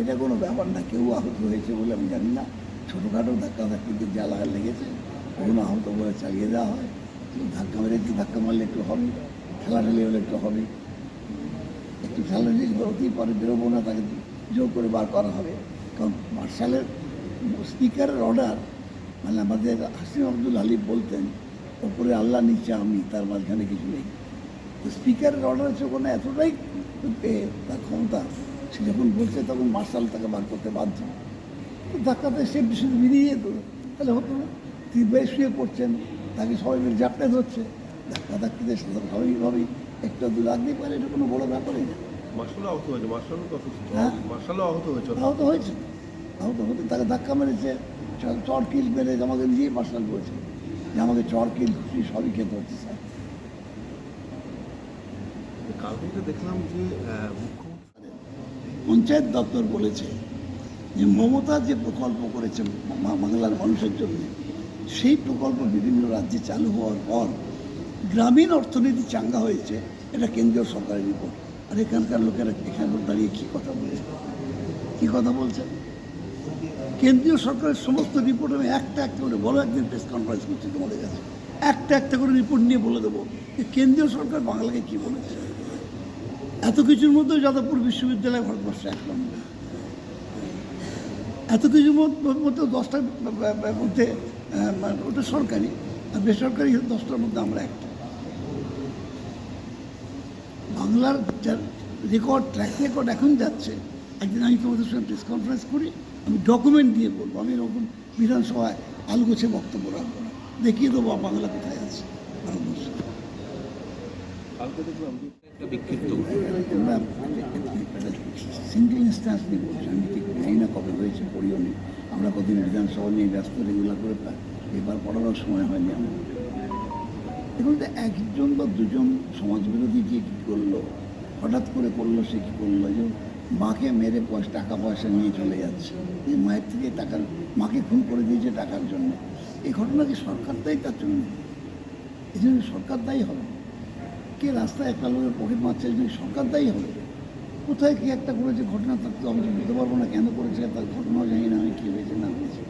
এটা কোনো ব্যাপার না, কেউ আহত হয়েছে বলে আমি জানি না। ছোটোখাটো ধাক্কা ধাক্কিতে জ্বালা লেগেছে কখনো আহত বলে চালিয়ে দেওয়া হয়। ধাক্কা মেরে একটু ধাক্কা মারলে একটু হবে ঠেলাঠেলি হলে একটু হবে। একটু ঠেলাঠেলি হতেই পারে, বেরোবো না, তাকে জোর করে বার করা হবে। কারণ মার্শালের স্পিকারের অর্ডার মানে আমাদের হাসিম আব্দুল হালিফ বলতেন, ওপরে আল্লাহ, নিচে আমি, তার মাঝখানে কিছু নেই। তো স্পিকারের অর্ডার হচ্ছে ওখানে এতটাই তার ক্ষমতা সে যখন বলছে তখন মার্শাল তাকে বার করতে বাধ্য। তো ধাক্কাতে সে শুধু বেরিয়ে যেত তাহলে হতো না। তিনি বেশ শুয়ে পড়ছেন তাকে সবাই মিলে জাপটে ধরছে। ধাক্কা ধাক্কিতে স্বাভাবিকভাবেই একটু দু লাগতেই পারে এটা কোনো বড় ব্যাপারই না। মার্শালও আহত হয়েছে মার্শালও তো হ্যাঁ? মার্শালও আহত হয়েছে। আহত হয়েছে। আহত হতে তাকে ধাক্কা মেরেছে চ- চর কিল মেরে আমাকে নিজেই মার্শাল করেছে। যে আমাকে চর কিল খুশি সবই খেতে হচ্ছে স্যার। কালকে দেখলাম যে পঞ্চায়েত দপ্তর বলেছে যে মমতা যে প্রকল্প করেছে বাংলার মানুষের জন্য, সেই প্রকল্প বিভিন্ন রাজ্যে চালু হওয়ার পর গ্রামীণ অর্থনীতি চাঙ্গা হয়েছে, এটা কেন্দ্রীয় সরকারের রিপোর্ট। আর এখানকার লোকেরা এখানে দাঁড়িয়ে কী কথা বলছে? কী কথা বলছে? কেন্দ্রীয় সরকারের সমস্ত রিপোর্ট আমি একটা একটা করে বলো একদিন প্রেস কনফারেন্স করছি তোমাদের কাছে, একটা একটা করে রিপোর্ট নিয়ে বলে দেবো যে কেন্দ্রীয় সরকার বাংলাকে কী বলেছে? এত কিছুর মধ্যে যাদবপুর বিশ্ববিদ্যালয় ভারতবর্ষে এক নম্বর। এত কিছুর মধ্যে- দশটার মধ্যে মানে ওটা সরকারি, আর বেসরকারি দশটার মধ্যে আমরা একটা। বাংলার রেকর্ড ট্র্যাক রেকর্ড এখন যাচ্ছে, একদিন আমি তোমাদের সঙ্গে প্রেস কনফারেন্স করি, আমি ডকুমেন্ট দিয়ে বলব। আমি এরকম বিধানসভায় আলগোছে বক্তব্য রাখব না। দেখিয়ে দেবো বাংলা কোথায় আছে। কালকে দেখলাম যে একটা আমি ঠিক জানি না কবে হয়েছে, পড়িও নি। আমরা কদিন বিধানসভা নিয়ে ব্যস্ত রেগুলার করে এবার পড়ানোর সময় হয়নি আমার। একজন বা দুজন সমাজবিরোধী যে কী করল, হঠাৎ করে করল, সে কী করল? যে মাকে মেরে পয়সা, টাকা পয়সা নিয়ে চলে যাচ্ছে। এই মায়ের থেকে টাকার, মাকে খুন করে দিয়েছে টাকার জন্য। এই ঘটনা কি সরকার দায়ী? তার জন্য। এই জন্য সরকার দায়ী হবে। কে রাস্তায় একটা লোকের পকেট মারছে যদি সরকার দায়ী হবে। কোথায় কি একটা করেছে ঘটনা, তার তো আমি বুঝতে পারব না কেন করেছে, তার ঘটনাও জানি না আমি কী হয়েছে, না হয়েছে।